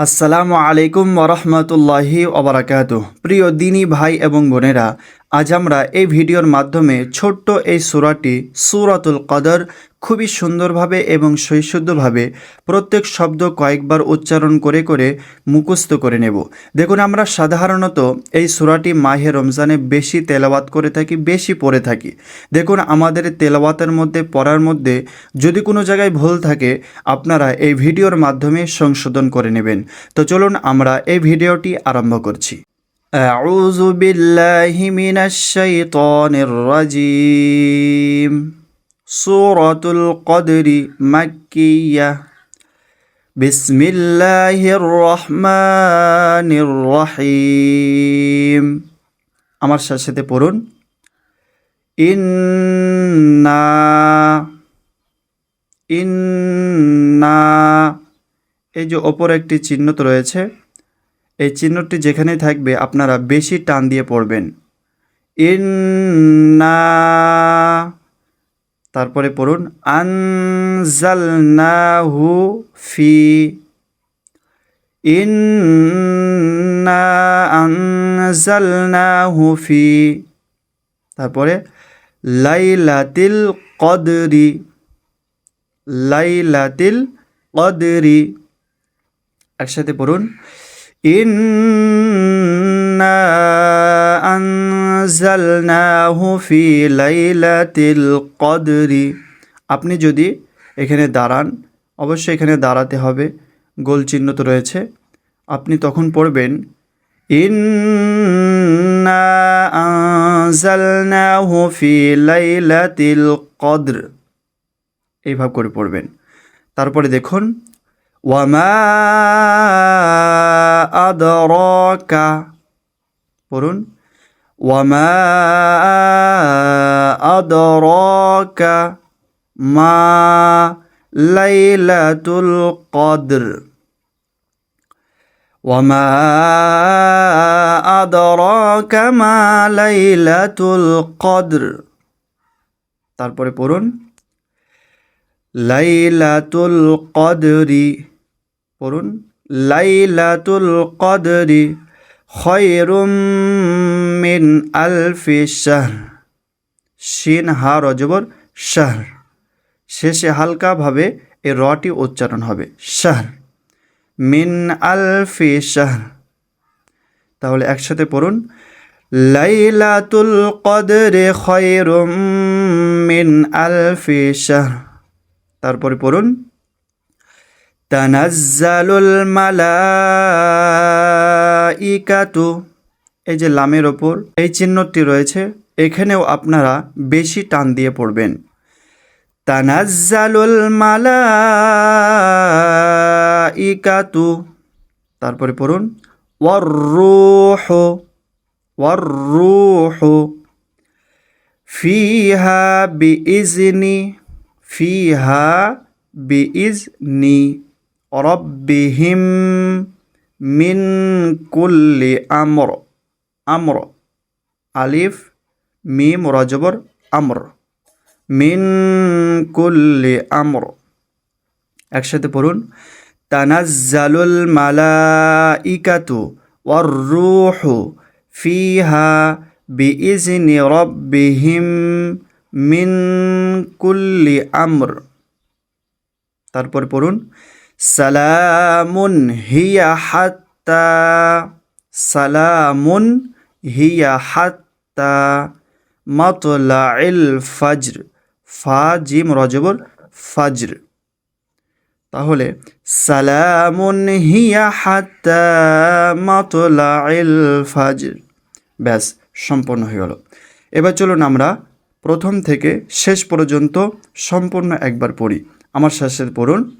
আসসালামু আলাইকুম ওরহমতুল্লাহি ওবরাকাত প্রিয় দিনী ভাই এবং বোনেরা আজ আমরা এই ভিডিওর মাধ্যমে ছোট্ট এই সুরাটি সুরাতুল কদর খুবই সুন্দরভাবে এবং শৈশুদ্ধভাবে প্রত্যেক শব্দ কয়েকবার উচ্চারণ করে করে মুখস্থ করে নেব। দেখুন, আমরা সাধারণত এই সুরাটি মাহে রমজানে বেশি তেলাওয়াত করে থাকি, বেশি পড়ে থাকি। দেখুন, আমাদের তেলাওয়াতের মধ্যে, পড়ার মধ্যে যদি কোনো জায়গায় ভুল থাকে, আপনারা এই ভিডিওর মাধ্যমে সংশোধন করে নেবেন। তো চলুন, আমরা এই ভিডিওটি আরম্ভ করছি। أعوذ بالله من الشيطان الرجيم سورة القدر مكية بسم الله الرحمن الرحيم আমার সাথে সাথে পড়ুন ইন্না ইন্না এই যে ওপর একটি চিহ্ন তো রয়েছে এই চিহ্নটি যেখানেই থাকবে, আপনারা বেশি টান দিয়ে পড়বেন। তারপরে পড়ুন, আনজালনাহু ফি, ইন্না আনজালনাহু ফি, তারপরে লাইলাতিল কদরি লাইলাতিল কদরি, একসাথে পড়ুন ইন্না আনজালনাহু ফি লাইলাতিল কদরি আপনি যদি এখানে দাঁড়ান, অবশ্যই এখানে দাঁড়াতে হবে, গোল চিহ্ন তো রয়েছে। আপনি তখন পড়বেন ইন্না আনজালনাহু এইভাবে করে পড়বেন। তারপরে দেখুন ওয়ামা আদরকা পড়ুন ওয়ামা আদরকা মা লাইলাতুল কদর ওয়ামা আদরকা মা লাইলাতুল কদর তারপরে পড়ুন লাইলাতুল কদরি পড়ুন। লাইলাতুল কদরি খয়রুম মিন আলফি শাহর। শিন, হা রজবর শাহর। শেষে হালকাভাবে এই রটি উচ্চারণ হবে, শাহর। মিন আলফি শাহর। তাহলে একসাথে পড়ুন। লাইলাতুল কদরে খয়রুম মিন আলফি শাহর। তারপরে পড়ুন। তানাজ্জালুল মালাইকাতু এই যে লামের ওপর, এই চিহ্নটি রয়েছে, এখানেও আপনারা বেশি টান দিয়ে পড়বেন। তানাজ্জালুল মালাইকাতু তারপরে পড়ুন, ওয়াররূহ ওয়াররূহ, ফিহা বিইজনি ফিহা বিইজনি। রব্বিহিম মিন কুল্লি আমর আমর আলিফ মিম রজবর আমর মিন কুল্লি আমর একসাথে পড়ুন. তানাজ্জালুল মালাইকাতু ওয়ার রুহু ফিহা বিইজনি রব্বিহিম মিন কুল্লি আমর তারপর পড়ুন. সালামুন হিয়া হাত্তা, সালামুন হিয়া হাত্তা মাতলা ইল ফজর ফা জিম রজবর ফজর। তাহলে সালামুন হিয়া হাত্তা মাতলা ইল ফজর। ব্যাস সম্পন্ন হয়ে গেল। এবার চলুন আমরা প্রথম থেকে শেষ পর্যন্ত সম্পূর্ণ একবার পড়ি। আমার শেষের পড়ুন।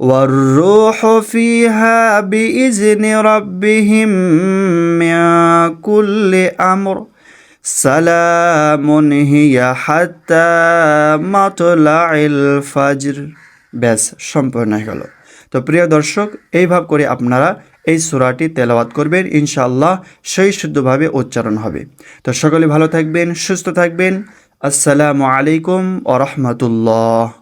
والروح فيها بإذن ربهم من كل أمر سلام هي حتى مطلع الفجر ব্যাস সম্পূর্ণ হয়ে গেল তো প্রিয় দর্শক এইভাবে করে আপনারা এই সূরাটি তেলাওয়াত করবেন ইনশাআল্লাহ সেই শুদ্ধভাবে উচ্চারণ হবে তো সকলে ভালো থাকবেন সুস্থ থাকবেন আসসালামু আলাইকুম ওয়া রাহমাতুল্লাহ